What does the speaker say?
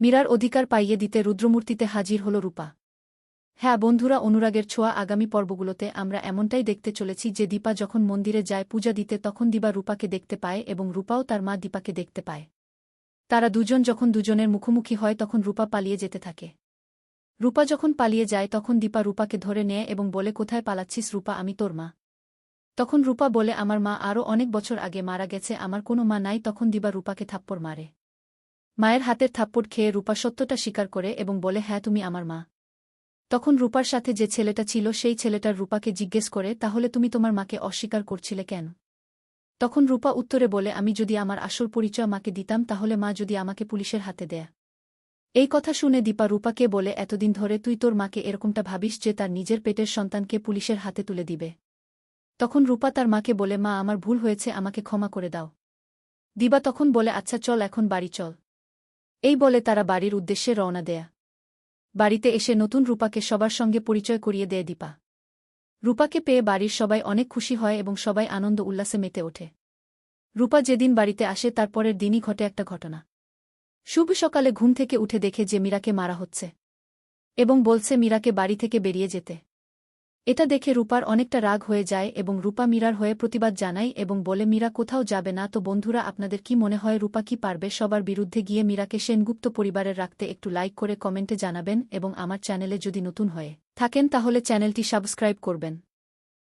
মীরার অধিকার পাইয়ে দিতে রুদ্রমূর্তিতে হাজির হল রূপা। হ্যাঁ বন্ধুরা, অনুরাগের ছোঁয়া আগামী পর্বগুলোতে আমরা এমনটাই দেখতে চলেছি যে দীপা যখন মন্দিরে যায় পূজা দিতে তখন দিবা রূপাকে দেখতে পায় এবং রূপাও তার মা দীপাকে দেখতে পায়। তারা দুজন যখন দুজনের মুখোমুখি হয় তখন রূপা পালিয়ে যেতে থাকে। রূপা যখন পালিয়ে যায় তখন দীপা রূপাকে ধরে নেয় এবং বলে, কোথায় পালাচ্ছিস রূপা? আমি তোর মা। তখন রূপা বলে, আমার মা আরও অনেক বছর আগে মারা গেছে, আমার কোনো মা নাই। তখন দিবা রূপাকে থাপ্পড় মারে। মায়ের হাতের থাপ্পড় খেয়ে রূপা সত্যটা স্বীকার করে এবং বলে হ্যাঁ তুমি আমার মা। তখন রূপার সাথে যে ছেলেটা ছিল, সেই ছেলেটার রূপাকে জিজ্ঞেস করে, তাহলে তুমি তোমার মাকে অস্বীকার করছিলে কেন? তখন রূপা উত্তরে বলে, আমি যদি আমার আসল পরিচয় মাকে দিতাম, তাহলে মা যদি আমাকে পুলিশের হাতে দেয়। এই কথা শুনে দীপা রূপাকে বলে, এতদিন ধরে তুই তোর মাকে এরকমটা ভাবিস যে তার নিজের পেটের সন্তানকে পুলিশের হাতে তুলে দিবে। তখন রূপা তার মাকে বলে, মা, আমার ভুল হয়েছে, আমাকে ক্ষমা করে দাও। দিবা তখন বলে আচ্ছা চল, এখন বাড়ি চল। এই বলে তারা বাড়ির উদ্দেশ্যে রওনা দেয়া। বাড়িতে এসে নতুন রূপাকে সবার সঙ্গে পরিচয় করিয়ে দেয় দীপা। রূপাকে পেয়ে বাড়ির সবাই অনেক খুশি হয় এবং সবাই আনন্দ উল্লাসে মেতে ওঠে। রূপা যেদিন বাড়িতে আসে তার পরের দিনই ঘটে একটা ঘটনা। শুভ সকালে ঘুম থেকে উঠে দেখে যে মীরাকে মারা হচ্ছে এবং বলছে মীরাকে বাড়ি থেকে বেরিয়ে যেতে। এটা দেখে রূপার অনেকটা রাগ হয়ে যায় এবং রূপা মীরার হয়ে প্রতিবাদ জানায় এবং বলে, মীরা কোথাও যাবে না। তো বন্ধুরা, আপনাদের কি মনে হয় রূপা কি পারবে? সবার বিরুদ্ধে গিয়ে মীরাকে সেনগুপ্ত পরিবারের রাখতে একটু লাইক করে কমেন্টে জানাবেন এবং আমার চ্যানেলে যদি নতুন হয়ে থাকেন, তাহলে চ্যানেলটি সাবস্ক্রাইব করবেন।